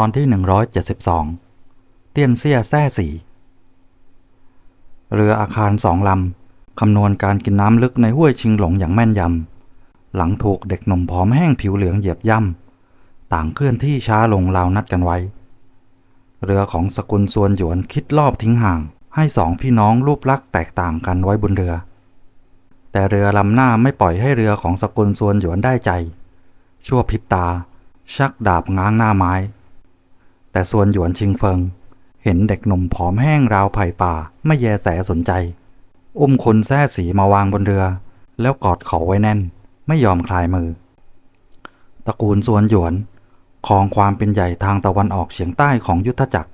อนที่ 172 เตี้ยนเซียแซ่สี เรืออาคารสองลำ คำนวณการกินน้ำลึกในห้วยชิงหลงอย่างแม่นยำ หลังถูกเด็กหนุ่มผอมแห้งผิวเหลืองเหยียบย่ำ ต่างเคลื่อนที่ช้าลงราวนัดกันไว้ เรือของสกุลส่วนหยวนคิดรอบทิ้งห่าง ให้สองพี่น้องรูปลักษณ์แตกต่างกันไว้บนเรือ แต่เรือลำหน้าไม่ปล่อยให้เรือของสกุลส่วนหยวนได้ใจ ชั่วพริบตาชักดาบง้างหน้าไม้ แต่ส่วนหยวนชิงเฟิง เห็นเด็กหนุ่มผอมแห้งราวไผ่ป่า ไม่แยแสสนใจ อุ้มคนแท้สีมาวางบนเรือ แล้วกอดเขาไว้แน่น ไม่ยอมคลายมือ ตระกูลส่วนหยวนครองความเป็นใหญ่ทางตะวันออกเฉียงใต้ของยุทธจักร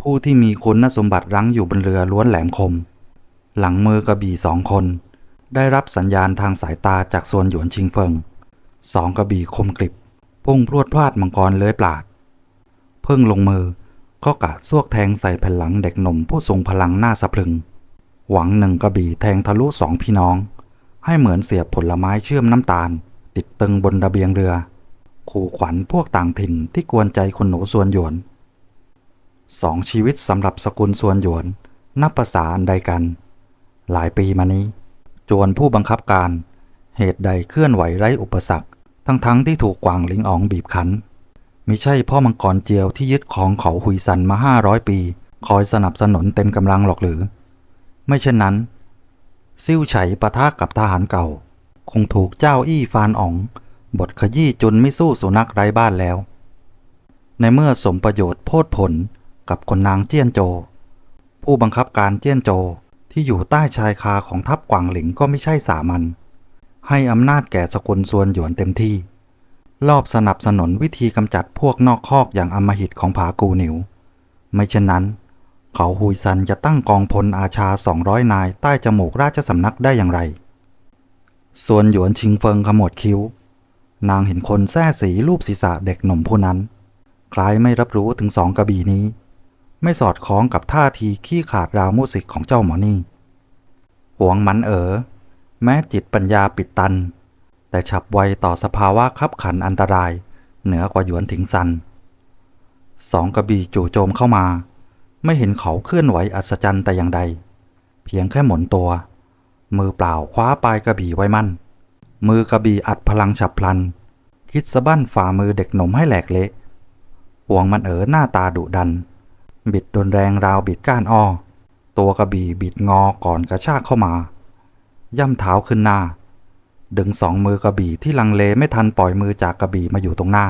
ผู้ที่มีคุณสมบัติรั้งอยู่บนเรือล้วนแหลมคม หลังมือกระบี่สองคน ได้รับสัญญาณทางสายตาจากส่วนหยวนชิงเฟิงสองกระบี่คมกริบพุ่งพรวดพลาดมังกรเลื้อยปราด เพิ่งลงมือก็กะซวกแทงใส่แผ่นหลังเด็กหนุ่มผู้ทรงพลังหน้าสะพรึง หวังหนึ่งกระบี่แทงทะลุสองพี่น้อง ให้เหมือนเสียบผลไม้เชื่อมน้ำตาล ติดตึงบนระเบียงเรือ ขู่ขวัญพวกต่างถิ่นที่กวนใจคนหนูส่วนหยวนสองชีวิตสำหรับสกุลส่วนหยวน นับภาษาอันใดกัน หลายปีมานี้ จวนผู้บังคับการ เหตุใดเคลื่อนไหวไร้อุปสรรค ทั้งๆทที่ถูกกวางลิงอองบีบคั้น มิใช่พ่อมังกรเจียวที่ยึดของเขาหุยซันมาห้าร้อยปี คอยสนับสนุนเต็มกำลังหรอกหรือ ไม่เช่นนั้น ซิ่วไฉปะทะกับทหารเก่า คงถูกเจ้าอี้ฟานอ๋อง บทขยี้จนไม่สู้สุนัขไร้บ้านแล้ว ในเมื่อสมประโยชน์โพดผลกับคนนางเจี้ยนโจ ผู้บังคับการเจี้ยนโจที่อยู่ใต้ชายคาของทัพกวางหลิงก็ไม่ใช่สามัญให้อำนาจแก่สกุลส่วนหยวนเต็มที่ รอบสนับสนุนวิธีกำจัดพวกนอกคอกอย่างอำมหิตของผากูหนิว ไม่เช่นนั้น เขาฮุยซันจะตั้งกองพลอาชา 200 นายใต้จมูกราชสำนักได้อย่างไร ส่วนหยวนชิงเฟิงขมวดคิ้ว นางเห็นคนแท้สีรูปศีรษะเด็กหนุ่มผู้นั้น คล้ายไม่รับรู้ถึงสองกระบี่นี้ ไม่สอดคล้องกับท่าทีขี้ขาดราวมุสิกของเจ้าหมอนี่หวงมันเอ๋อแม้จิตปัญญาปิดตัน แต่ฉับไวต่อสภาวะคับขันอันตราย เหนือกว่าหยวนถิงซันสองกระบี่จู่โจมเข้ามา ไม่เห็นเขาเคลื่อนไหวอัศจรรย์แต่อย่างใด เพียงแค่หมุนตัว มือเปล่าคว้าปลายกระบี่ไว้มั่น มือกระบี่อัดพลังฉับพลัน คิดสะบั้นฝ่ามือเด็กหนุ่มให้แหลกเละหวงมันเอ๋อหน้าตาดุดัน บิดโดนแรงราวบิดก้านอ้อตัวกระบี่บิดงอก่อนกระชากเข้ามา ย่ำเท้าขึ้นหน้า ดึงสองมือกระบี่ที่ลังเลไม่ทันปล่อยมือจากกระบี่มาอยู่ตรงหน้า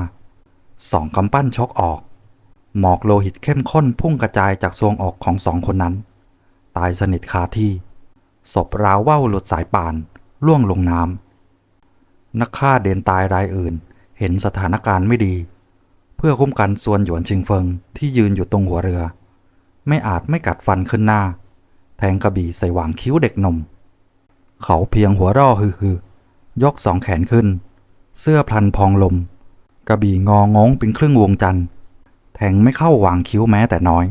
สองกำปั้นชกออก หมอกโลหิตเข้มข้นพุ่งกระจายจากทรวงอกของสองคนนั้น ตายสนิทคาที่ ศพราวว่าวหลุดสายป่าน ล่วงลงน้ำนักฆ่าเดนตายรายอื่น เห็นสถานการณ์ไม่ดี เพื่อคุ้มกันส่วนหยวนชิงเฟิงที่ยืนอยู่ตรงหัวเรือ ไม่อาจไม่กัดฟันขึ้นหน้า แทงกระบี่ใส่หว่างคิ้วเด็กหนุ่มเขาเพียงหัวร่อฮือฮือ ยกสองแขนขึ้น เสื้อพลันพองลม กระบี่งองงเป็นครึ่งวงจันทร์ แทงไม่เข้าหว่างคิ้วแม้แต่น้อย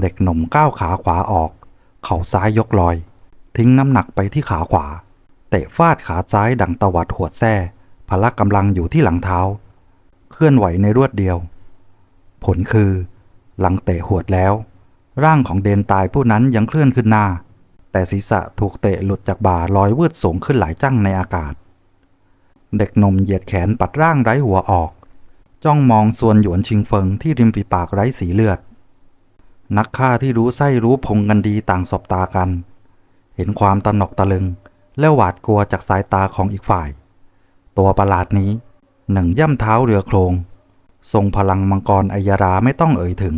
เด็กหนุ่มก้าวขาขวาออก เข่าซ้ายยกลอย ทิ้งน้ำหนักไปที่ขาขวา เตะฟาดขาซ้ายดังตวัดหัวแส้พละกำลังอยู่ที่หลังเท้า เคลื่อนไหวในรวดเดียว ผลคือ หลังเตะหวดแล้ว ร่างของเดนตายผู้นั้นยังเคลื่อนขึ้นหน้า แต่ศีรษะถูกเตะหลุดจากบ่าลอยวืดสูงขึ้นหลายจั่งในอากาศ เด็กหนุ่มเหยียดแขนปัดร่างไร้หัวออก จ้องมองส่วนหยวนชิงเฟิงที่ริมฝีปากไร้สีเลือด นักฆ่าที่รู้ไส้รู้พงกันดีต่างสบตากัน เห็นความตะหนกตะลึง และหวาดกลัวจากสายตาของอีกฝ่าย ตัวประหลาดนี้หนึ่งย่ำเท้าเรือโครงทรงพลังมังกรอัยราไม่ต้องเอ่ยถึง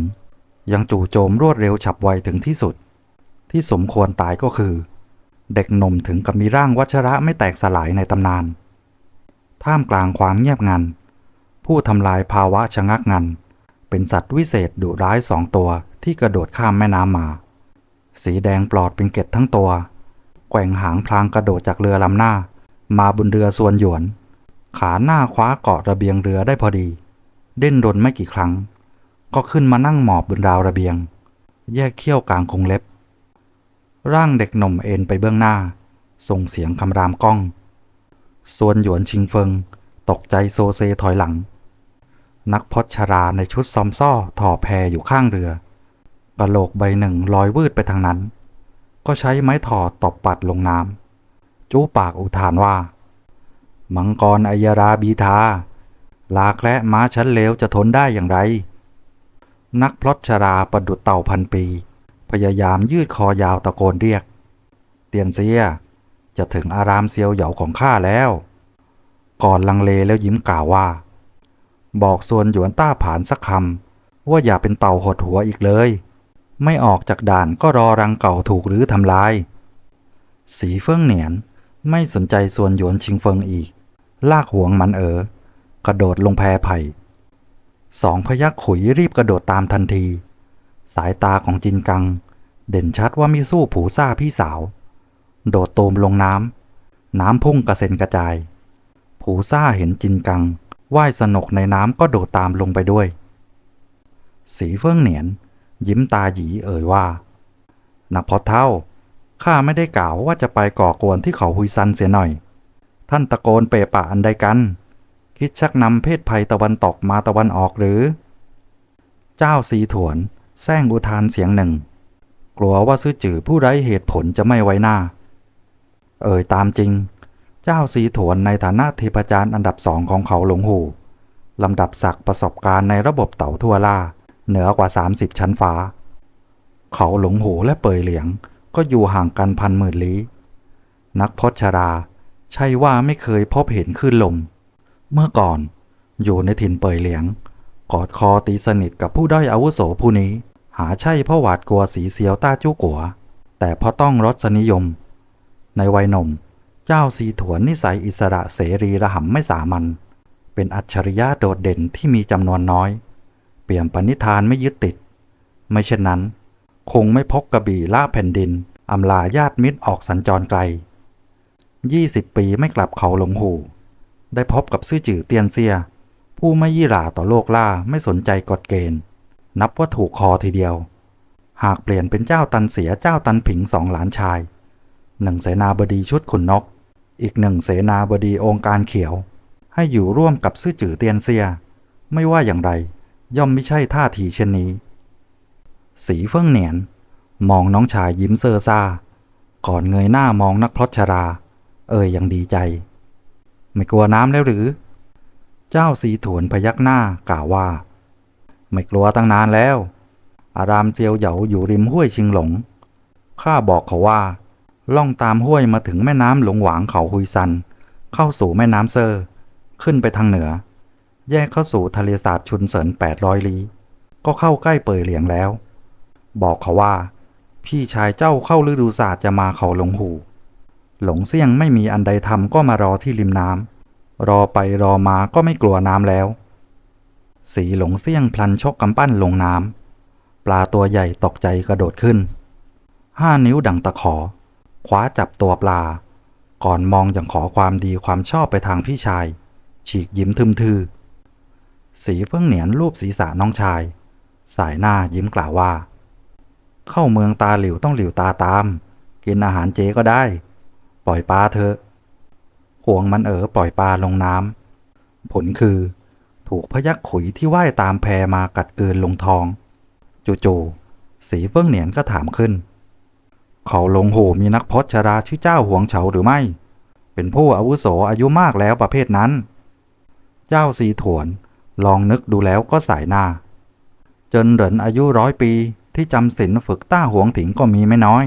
ยังจู่โจมรวดเร็วฉับไวถึงที่สุด ที่สมควรตายก็คือ เด็กหนุ่มถึงกับมีร่างวัชระไม่แตกสลายในตำนาน ท่ามกลางความเงียบงัน ผู้ทำลายภาวะชะงักงัน เป็นสัตว์วิเศษดุร้ายสองตัวที่กระโดดข้ามแม่น้ำมา สีแดงปลอดเป็นเกล็ดทั้งตัว แกว่งหางพลางกระโดดจากเรือลำหน้า มาบนเรือส่วนหยวน ขาหน้าคว้าเกาะระเบียงเรือได้พอดี เด่นดนไม่กี่ครั้ง ก็ขึ้นมานั่งหมอบบนราวระเบียง แยกเขี้ยวกลางคงเล็บ ร่างเด็กหนุ่มเอ็นไปเบื้องหน้า ส่งเสียงคำรามก้อง ส่วนหยวนชิงเฟิง ตกใจโซเซถอยหลัง นักพจชราในชุดซอมซ่อถ่อแพอยู่ข้างเรือกระโหลกใบหนึ่งลอยวืดไปทางนั้น ก็ใช้ไม้ถอดตบปัดลงน้ำจู้ปากอุทานว่า มังกรอัยราบีทา ลาแคละม้าชั้นเลวจะทนได้อย่างไร นักพลดชราประดุดเต่าพันปี พยายามยืดคอยาวตะโกนเรียก เตียนเสีย จะถึงอารามเซียวเหยาของข้าแล้ว ก่อนลังเลแล้วยิ้มกล่าวว่า บอกส่วนหยวนต้าผานสักคำว่าอย่าเป็นเต่าหดหัวอีกเลย ไม่ออกจากด่านก็รอรังเก่าถูกหรือทำลาย สีเฟิ่งเหนียนไม่สนใจส่วนหยวนชิงเฟิงอีก ลากห่วงมันเอ๋อกระโดดลงแพไผ่สองพยักขุยรีบกระโดดตามทันที สายตาของจินกัง เด่นชัดว่ามีสู้ผูซ่าพี่สาว โดดโตมลงน้ำ น้ำพุ่งกระเซ็นกระจาย ผูซ่าเห็นจินกังว่ายสนุกในน้ำก็โดดตามลงไปด้วย สีเฟิ่งเหนียน ยิ้มตาหยีเอ่ยว่านักพอเท่าข้าไม่ได้กล่าวว่าจะไปก่อกวนที่เขาหุยซันเสียหน่อย ท่านตะโกนเปะปะอันใดกัน คิดชักนำเพศภัยตะวันตกมาตะวันออกหรือ เจ้าสีถวน แซงอุทานเสียงหนึ่ง กลัวว่าซื่อจือผู้ไร้เหตุผลจะไม่ไว้หน้า เอ่ยตามจริง เจ้าสีถวนในฐานะเทพจารย์อันดับสองของเขาหลงหูลำดับศักดิ์ประสบการณ์ในระบบเต่าทั่วล่า เหนือกว่า 30 ชั้นฟ้า เขาหลงหูและเปยเหลียง ก็อยู่ห่างกันพันหมื่นลี้ นักพจชรา ใช่ว่าไม่เคยพบเห็นคลื่นลม เมื่อก่อนอยู่ในถิ่นเปยเหลียง กอดคอตีสนิทกับผู้ด้อยอาวุโสผู้นี้ หาใช่เพราะหวาดกลัวสีเสียวต้าจู้กัว แต่เพราะต้องรสนิยม ในวัยหนุ่ม เจ้าสีถวนนิสัยอิสระเสรีระหำไม่สามัญเป็นอัจฉริยะโดดเด่นที่มีจำนวนน้อย เปี่ยมปณิธานไม่ยึดติด ไม่เช่นนั้น คงไม่พกกระบี่ล่าแผ่นดินอำลาญาติมิตรออกสัญจรไกล 20 ปีไม่กลับเขาหลงหู ได้พบกับซื่อจื่อเตียนเซีย ผู้ไม่ยี่หร่าต่อโลกล่าไม่สนใจกฎเกณฑ์ นับว่าถูกคอทีเดียว หากเปลี่ยนเป็นเจ้าตันเสียเจ้าตันผิงสองหลานชายหนึ่งเสนาบดีชุดขุนนก อีกหนึ่งเสนาบดีองค์การเขียว ให้อยู่ร่วมกับซื่อจือเตียนเซีย ไม่ว่าอย่างไร ย่อมไม่ใช่ท่าทีเช่นนี้ สีเฟิ่องเหนียน มองน้องชายยิ้มเซอร์ซ่าก่อนเงยหน้ามองนักพลชรา เอ่ยยังดีใจ ไม่กลัวน้ำแล้วหรือ เจ้าสีถวนพยักหน้ากล่าวว่า ไม่กลัวตั้งนานแล้ว อารามเจียวเหยาอยู่ริมห้วยชิงหลง ข้าบอกเขาว่า ล่องตามห้วยมาถึงแม่น้ำหลงหวางเขาฮุยซัน เข้าสู่แม่น้ำเซอร์ขึ้นไปทางเหนือ แยกเข้าสู่ทะเลสาบชุนเสิน800ลี้ ก็เข้าใกล้เปยเหลียงแล้ว บอกเขาว่า พี่ชายเจ้าเข้าฤดูศาสตร์จะมาเขาหลงหู หลงเสี่ยงไม่มีอันใดทำก็มารอที่ริมน้ำ รอไปรอมาก็ไม่กลัวน้ำแล้ว สีหลงเสี่ยงพลันชกกำปั้นลงน้ำปลาตัวใหญ่ตกใจกระโดดขึ้น ห้านิ้วดังตะขอ คว้าจับตัวปลา ก่อนมองอย่างขอความดีความชอบไปทางพี่ชาย ฉีกยิ้มทึมทือ สีเพิ่งเหนียนรูปศีรษะน้องชาย สายหน้ายิ้มกล่าวว่า เข้าเมืองตาหลิวต้องหลิวตาตาม กินอาหารเจก็ได้ ปล่อยปลาเถอะ ห่วงมันเอ๋อปล่อยปลาลงน้ำผลคือ ถูกพยักขุยที่ว่ายตามแพมากัดเกินลงท้อง จู่ๆสีเฟิ่งเหนียนก็ถามขึ้น เขาลงโหมีนักพจชราชื่อเจ้าห่วงเฉาหรือไม่ เป็นผู้อาวุโสอายุมากแล้วประเภทนั้น เจ้าสีถวนลองนึกดูแล้วก็สายหน้า จนเหรินอายุร้อยปีที่จำศีลฝึกต้าหวงถิงก็มีไม่น้อย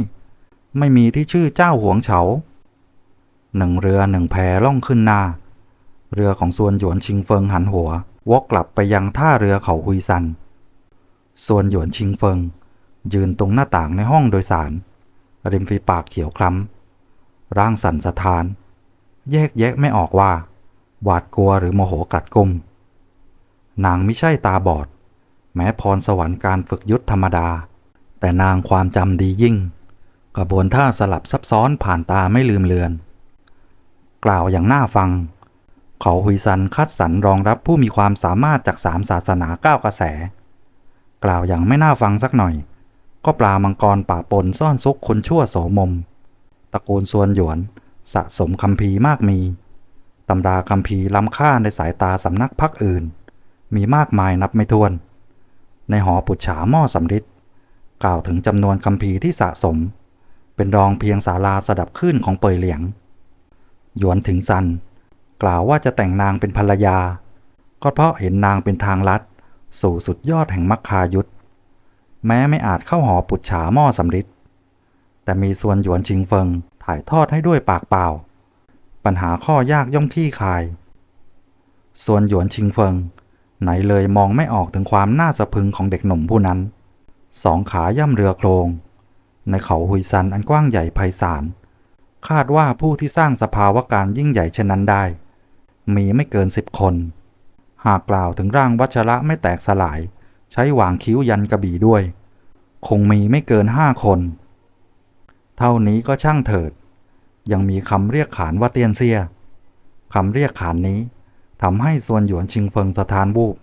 ไม่มีที่ชื่อเจ้าหวงเฉา หนึ่งเรือหนึ่งแพล่องขึ้นหน้า เรือของส่วนหยวนชิงเฟิงหันหัว วกกลับไปยังท่าเรือเขาฮุยซัน ส่วนหยวนชิงเฟิง ยืนตรงหน้าต่างในห้องโดยสาร ริมฝีปากเขียวคล้ำ ร่างสั่นสะท้าน แยกแยะไม่ออกว่า หวาดกลัวหรือโมโหกัดกุม นางไม่ใช่ตาบอด แม้พรสวรรค์การฝึกยุทธธรรมดา แต่นางความจำดียิ่ง กระบวนท่าสลับซับซ้อนผ่านตาไม่ลืมเลือน กล่าวอย่างน่าฟัง เขาฮุยซันคัดสรรรองรับผู้มีความสามารถจากสามศาสนาเก้ากระแส กล่าวอย่างไม่น่าฟังสักหน่อย ก็ปลามังกรป่าปนซ่อนซุกคนชั่วโสมม ตระกูลส่วนหยวน สะสมคำพีมากมีตำราคำพีล้ำค่าในสายตาสำนักพักอื่น มีมากมายนับไม่ถ้วน ในหอปุจฉาหม้อสำริดกล่าวถึงจำนวนคำพีที่สะสม เป็นรองเพียงศาลาสดับขึ้นของเปยเหลียง หยวนถึงซัน กล่าวว่าจะแต่งนางเป็นภรรยา ก็เพราะเห็นนางเป็นทางลัด สู่สุดยอดแห่งมัคคายุทธแม้ไม่อาจเข้าหอปุจฉาหม้อสำริดแต่มีส่วนหยวนชิงเฟิงถ่ายทอดให้ด้วยปากเปล่า ปัญหาข้อยากย่อมที่คาย ส่วนหยวนชิงเฟิง ไหนเลยมองไม่ออกถึงความน่าสะพึงของเด็กหนุ่มผู้นั้น สองขาย่ำเรือโครง ในเขาหุยซันอันกว้างใหญ่ไพศาล คาดว่าผู้ที่สร้างสภาวะการยิ่งใหญ่เช่นนั้นได้ มีไม่เกินสิบคน หากกล่าวถึงร่างวัชระไม่แตกสลาย ใช้หวางคิ้วยันกระบี่ด้วย คงมีไม่เกินห้าคน เท่านี้ก็ช่างเถิด ยังมีคำเรียกขานว่าเตียนเซียคำเรียกขานนี้ทำให้ส่วนหยวนชิงเฟิงสถานบูบ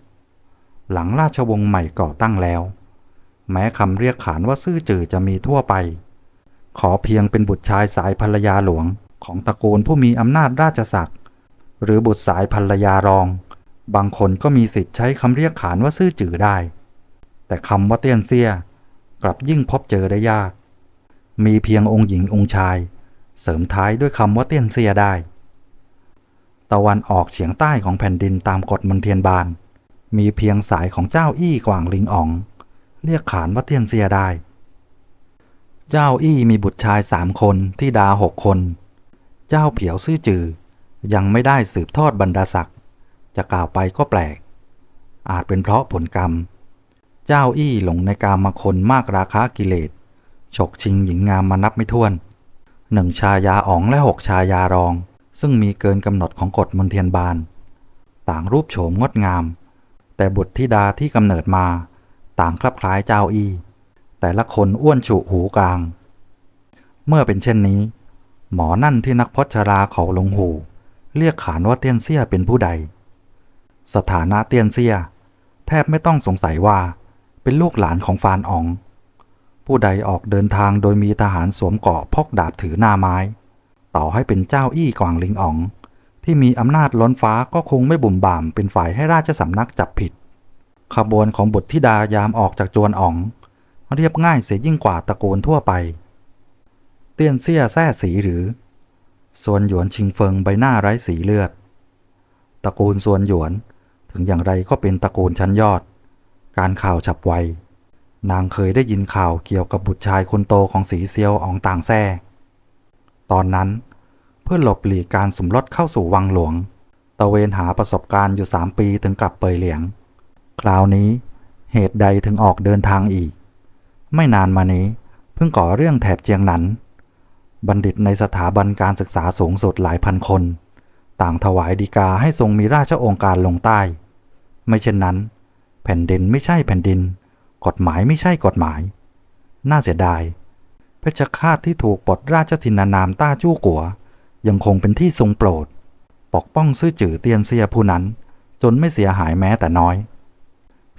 หลังราชวงศ์ใหม่ก่อตั้งแล้ว แม้คำเรียกขานว่าซื่อจือจะมีทั่วไป ขอเพียงเป็นบุตรชายสายภรรยาหลวง ของตระกูลผู้มีอำนาจราชศักดิ์หรือบุตรสายภรรยารอง บางคนก็มีสิทธิ์ใช้คำเรียกขานว่าซื่อจื่อได้ แต่คำว่าเตี้ยนเซียกลับยิ่งพบเจอได้ยาก มีเพียงองค์หญิงองค์ชาย เสริมท้ายด้วยคำว่าเตี้ยนเซียได้ ตะวันออกเฉียงใต้ของแผ่นดินตามกฎมนเทียนบาน มีเพียงสายของเจ้าอี้กวางลิงอ๋อง เรียกขานว่าเตี้ยนเซียได้ เจ้าอี้มีบุตรชายสามคนที่ดาหกคน เจ้าเผียวซื่อจือ ยังไม่ได้สืบทอดบรรดาศักดิ์จะกล่าวไปก็แปลก อาจเป็นเพราะผลกรรม เจ้าอี้หลงในกามคนมากราคากิเลสฉกชิงหญิงงามมานับไม่ถ้วนหนึ่งชายาอ๋องและหกชายารอง ซึ่งมีเกินกำหนดของกฎมนเทียนบาน ต่างรูปโฉมงดงาม แต่บุตรธิดาที่กำเนิดมา ต่างคลับคล้ายเจ้าอี้ แต่ละคนอ้วนฉุหูกลาง เมื่อเป็นเช่นนี้ หมอนั่นที่นักพจราเขาลงหู เรียกขานว่าเตียนเซี่ยเป็นผู้ใด สถานะเตียนเซี่ยแทบไม่ต้องสงสัยว่าเป็นลูกหลานของฟานอ๋อง ผู้ใดออกเดินทางโดยมีทหารสวมเกาะพกดาบถือหน้าไม้ ต่อให้เป็นเจ้าอี้กวางลิงอ๋อง ที่มีอำนาจล้นฟ้าก็คงไม่บุ่มบ่ามเป็นฝ่ายให้ราชสำนักจับผิด ขบวนของบุตรธิดายามออกจากจวนอ๋อง เรียบง่ายเสียยิ่งกว่าตระกูลทั่วไป เตี้ยนเซี่ยแซ่สีหรือ ส่วนหยวนชิงเฟิงใบหน้าไร้สีเลือด ตระกูลส่วนหยวน ถึงอย่างไรก็เป็นตระกูลชั้นยอด การข่าวฉับไวนางเคยได้ยินข่าวเกี่ยวกับบุตรชายคนโตของสีเซียวอองต่างแซ่ตอนนั้นเพื่อหลบหลีกการสมรสเข้าสู่วังหลวง ตะเวนหาประสบการณ์อยู่สามปีถึงกลับเปยเหลียง คราวนี้เหตุใดถึงออกเดินทางอีก ไม่นานมานี้ เพิ่งก่อเรื่องแถบเจียงหนัน บัณฑิตในสถาบันการศึกษาสูงสุดหลายพันคน ต่างถวายดีกาให้ทรงมีราชองค์การลงใต้ ไม่เช่นนั้น แผ่นดินไม่ใช่แผ่นดิน กฎหมายไม่ใช่กฎหมาย น่าเสียดาย เพชฌฆาตที่ถูกปลดราชทินานามต้าจู้กัว ยังคงเป็นที่ทรงโปรด ปกป้องซื่อจื่อเตียนเซียผู้นั้น จนไม่เสียหายแม้แต่น้อย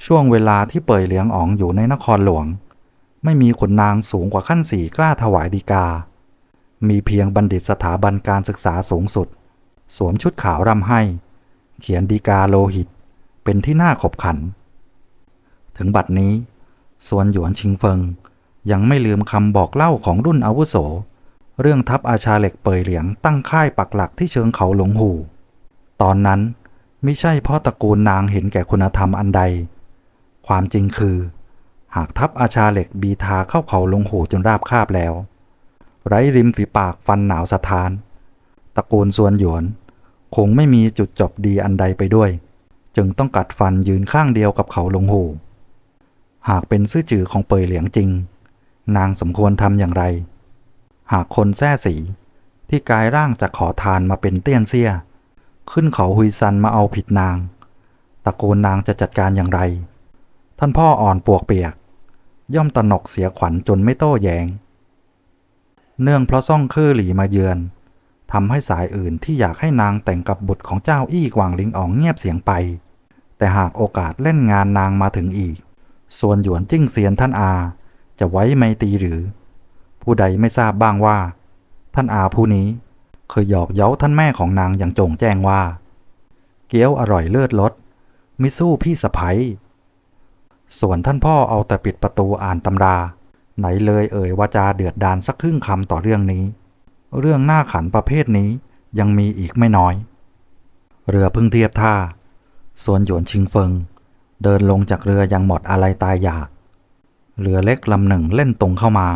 ช่วงเวลาที่เปยเหลียงอ๋องอยู่ในนครหลวง ไม่มีขุนนางสูงกว่าขั้นสี่กล้าถวายดีกา มีเพียงบัณฑิตสถาบันการศึกษาสูงสุด สวมชุดขาวรำให้ เขียนดีกาโลหิต เป็นที่น่าขบขัน ถึงบัดนี้ส่วนหยวนชิงเฟิง ยังไม่ลืมคำบอกเล่าของรุ่นอาวุโส เรื่องทัพอาชาเหล็กเปยเหลียงตั้งค่ายปักหลักที่เชิงเขาหลงหู ตอนนั้นไม่ใช่เพราะตระกูลนางเห็นแก่คุณธรรมอันใด ความจริงคือ หากทัพอาชาเหล็กบีทาเข้าเขาลงหูจนราบคาบแล้ว ไร้ริมฝีปากฟันหนาวสะท้านตระกูลส่วนหยวน คงไม่มีจุดจบดีอันใดไปด้วย จึงต้องกัดฟันยืนข้างเดียวกับเขาลงหูหากเป็นซื่อจือของเปยเหลียงจริง นางสมควรทำอย่างไร หากคนแท้สีที่กายร่างจากขอทานมาเป็นเตี้ยนเซี่ยขึ้นเขาหุยซันมาเอาผิดนางตระกูลนางจะจัดการอย่างไร ท่านพ่ออ่อนปวกเปียก ย่อมตระหนกเสียขวัญจนไม่โต้แยง้ง เนื่องเพราะซ่องคือหลีมาเยือนทำให้สายอื่นที่อยากให้นางแต่งกับบุตรของเจ้าอี้กวางลิงอ๋องเงียบเสียงไป แต่หากโอกาสเล่นงานนางมาถึงอีก ส่วนหยวนจิ้งเซียนท่านอา จะไว้ไม่ตีหรือ ผู้ใดไม่ทราบบ้างว่า ท่านอาผู้นี้เคยหยอกเย้าท่านแม่ของนางอย่างโจ่งแจ้งว่า เกี๊ยวอร่อยเลิศรสมิสู้พี่สะพ้ย ส่วนท่านพ่อเอาแต่ปิดประตูอ่านตำรา ไหนเลยเอ่ยวาจาเดือดดานสักครึ่งคำต่อเรื่องนี้ เรื่องหน้าขันประเภทนี้ยังมีอีกไม่น้อย เรือพึ่งเทียบท่า ส่วนหยวนชิงเฟิง เดินลงจากเรือยังหมดอะไรตายอยาก เรือเล็กลำหนึ่งเล่นตรงเข้ามา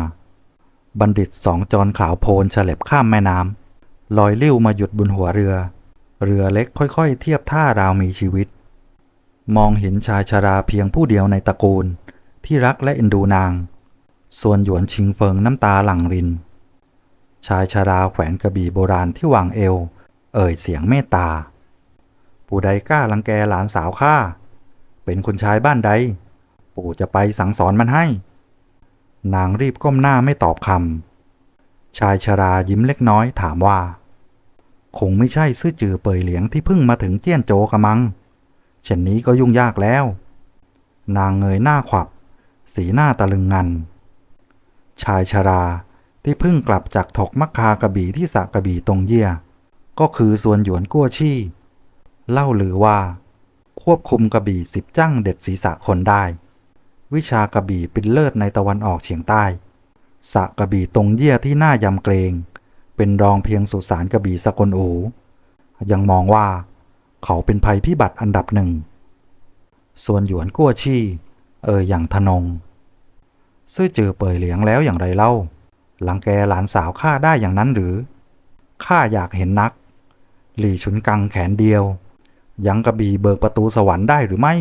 บัณฑิตสองจรขาวโพลเฉล็บข้ามแม่น้ำลอยลิ้วมาหยุดบนหัวเรือ เรือเล็กค่อยๆ เทียบท่าราวมีชีวิต มองเห็นชายชราเพียงผู้เดียวในตระกูล ที่รักและเอ็นดูนาง ส่วนหยวนชิงเฟิงน้ำตาหลั่งริน ชายชราแขวนกระบี่โบราณที่วางเอว เอ่ยเสียงเมตตาผู้ใดกล้ารังแกหลานสาวข้า เป็นคนชายบ้านใด ปู่จะไปสั่งสอนมันให้ นางรีบก้มหน้าไม่ตอบคำ ชายชรายิ้มเล็กน้อยถามว่า คงไม่ใช่ซื่อจือเปยเหลียงที่เพิ่งมาถึงเจี้ยนโจกะมัง ช่นนี้ก็ยุ่งยากแล้ว นางเงยหน้าขวับ สีหน้าตะลึงงัน ชายชราที่เพิ่งกลับจากถกมักคากระบี่ที่สะกระบี่ตรงเยี่ย ก็คือส่วนหยวนกั้วชี่ เล่าลือว่า ควบคุมกระบี่สิบจ้างเด็ดศีรษะคนได้ วิชากระบี่เป็นเลิศในตะวันออกเฉียงใต้สะกระบี่ตรงเยี่ยที่น่ายำเกรง เป็นรองเพียงสุสานกระบี่สกลอูยังมองว่า เขาเป็นภัยพิบัติอันดับหนึ่ง ส่วนหยวนกั้วชี่ เอออย่างทนง ซื่อจือเปยเหลียงแล้วอย่างไรเล่า หลังแกหลานสาวข้าได้อย่างนั้นหรือ ข้าอยากเห็นนัก หลี่ชุนกังแขนเดียว ยังกระบี่เบิกประตูสวรรค์ได้หรือไม่